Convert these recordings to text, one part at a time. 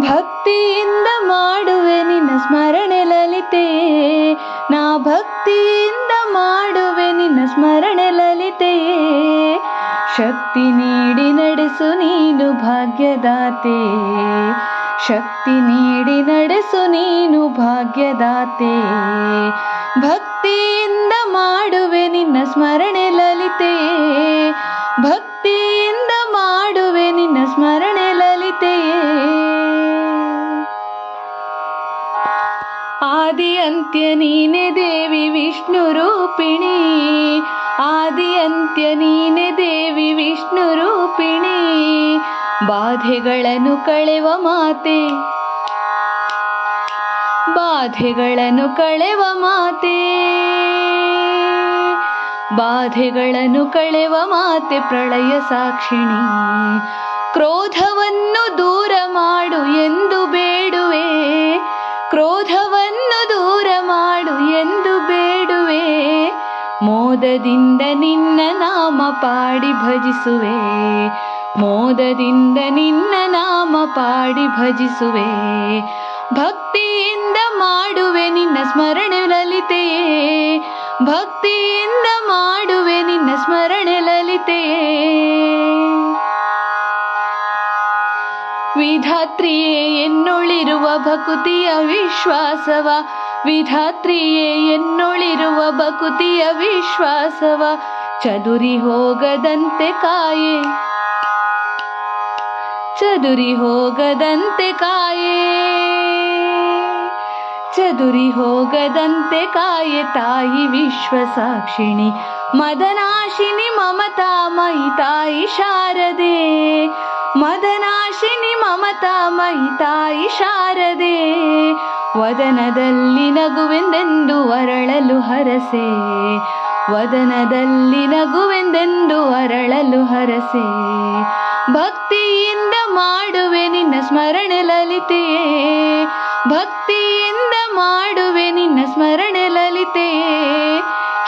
ಭಕ್ತಿಯಿಂದ ಮಾಡುವೆ ನಿನ್ನ ಸ್ಮರಣೆ ಲಲಿತೆ. ನಾ ಭಕ್ತಿಯಿಂದ ಮಾಡುವೆ ನಿನ್ನ ಸ್ಮರಣೆ ಲಲಿತೆ. ಶಕ್ತಿ ನೀಡಿ ನಡೆಸು ನೀನು ಭಾಗ್ಯದಾತೆ. ಶಕ್ತಿ ನೀಡಿ ನಡೆಸು ನೀನು ಭಾಗ್ಯದಾತೆ. ಭಕ್ತಿಯಿಂದ ಮಾಡುವೆ ನಿನ್ನ ಸ್ಮರಣೆ ಲಲಿತೆ. ಭಕ್ತಿಯಿಂದ ಆದಿ ಅಂತ್ಯ ನೀನೆ ದೇವಿ ವಿಷ್ಣು ರೂಪಿಣಿ. ಆದಿ ಅಂತ್ಯ ನೀನೆ ದೇವಿ ವಿಷ್ಣು ರೂಪಿಣಿ. ಬಾಧೆಗಳನ್ನು ಕಳೆವ ಮಾತೆ. ಬಾಧೆಗಳನ್ನು ಕಳೆವ ಮಾತೆ. ಬಾಧೆಗಳನ್ನು ಕಳೆವ ಮಾತೆ ಪ್ರಳಯ ಸಾಕ್ಷಿಣಿ. ಕ್ರೋಧವನ್ನು ದೂರ ಮಾಡು ಎಂದು ಬೇಡುವೆ. ಕ್ರೋಧವನ್ನು ಮೋದದಿಂದ ನಿನ್ನ ನಾಮ ಪಾಡಿ ಭಜಿಸುವೆ. ಮೋದದಿಂದ ನಿನ್ನ ನಾಮ ಪಾಡಿ ಭಜಿಸುವೆ. ಭಕ್ತಿಯಿಂದ ಮಾಡುವೆ ನಿನ್ನ ಸ್ಮರಣೆ ಲಲಿತೆಯೇ. ಭಕ್ತಿಯಿಂದ ಮಾಡುವೆ ನಿನ್ನ ಸ್ಮರಣೆ ಲಲಿತೆಯೇ. ವಿಧಾತ್ರಿಯೇ, ಎನ್ನುಳಿರುವ ಭಕುತಿಯ ವಿಶ್ವಾಸವ. ವಿಧಾತ್ರಿಯೇ ಎನ್ನೊಳಿರುವ ಬಕುತಿಯ ವಿಶ್ವಾಸವ, ಚದುರಿ ಹೋಗದಂತೆ ಕಾಯೆ. ಚದುರಿ ಹೋಗದಂತೆ ಕಾಯೆ. ಚದುರಿ ಹೋಗದಂತೆ ಕಾಯೆ ತಾಯಿ ವಿಶ್ವಸಾಕ್ಷಿಣಿ, ಮದನಾಶಿನಿ ಮಮತಾಮಯಿ ತಾಯಿ ಶಾರದೆ. ಮದನಾಶಿನಿ ಮೈ ತಾಯಿ ಶಾರದೆ, ವದನದಲ್ಲಿ ನಗುವೆಂದೆಂದು ಅರಳಲು ಹರಸೆ. ವದನದಲ್ಲಿ ನಗುವೆಂದೆಂದು ಅರಳಲು ಹರಸೆ. ಭಕ್ತಿಯಿಂದ ಮಾಡುವೆ ನಿನ್ನ ಸ್ಮರಣೆ ಲಲಿತೆಯೇ ಭಕ್ತಿಯಿಂದ ಮಾಡುವೆ ನಿನ್ನ ಸ್ಮರಣೆ ಲಲಿತೆಯೇ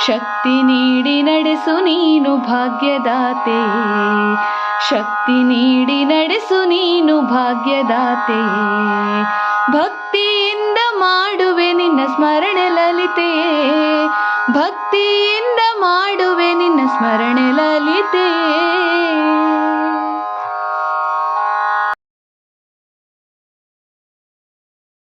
ಶಕ್ತಿ ನೀಡಿ ನಡೆಸು ನೀನು ಭಾಗ್ಯದಾತೆ. ಶಕ್ತಿ ನೀಡಿ ನಡೆಸು ನೀನು ಭಾಗ್ಯದಾತೆ ಭಕ್ತಿಯಿಂದ ಮಾಡುವೆ ನಿನ್ನ ಸ್ಮರಣೆ ಲಲಿತೆಯೇ. ಭಕ್ತಿಯಿಂದ ಮಾಡುವೆ ನಿನ್ನ ಸ್ಮರಣೆ ಲಲಿತೆಯೇ.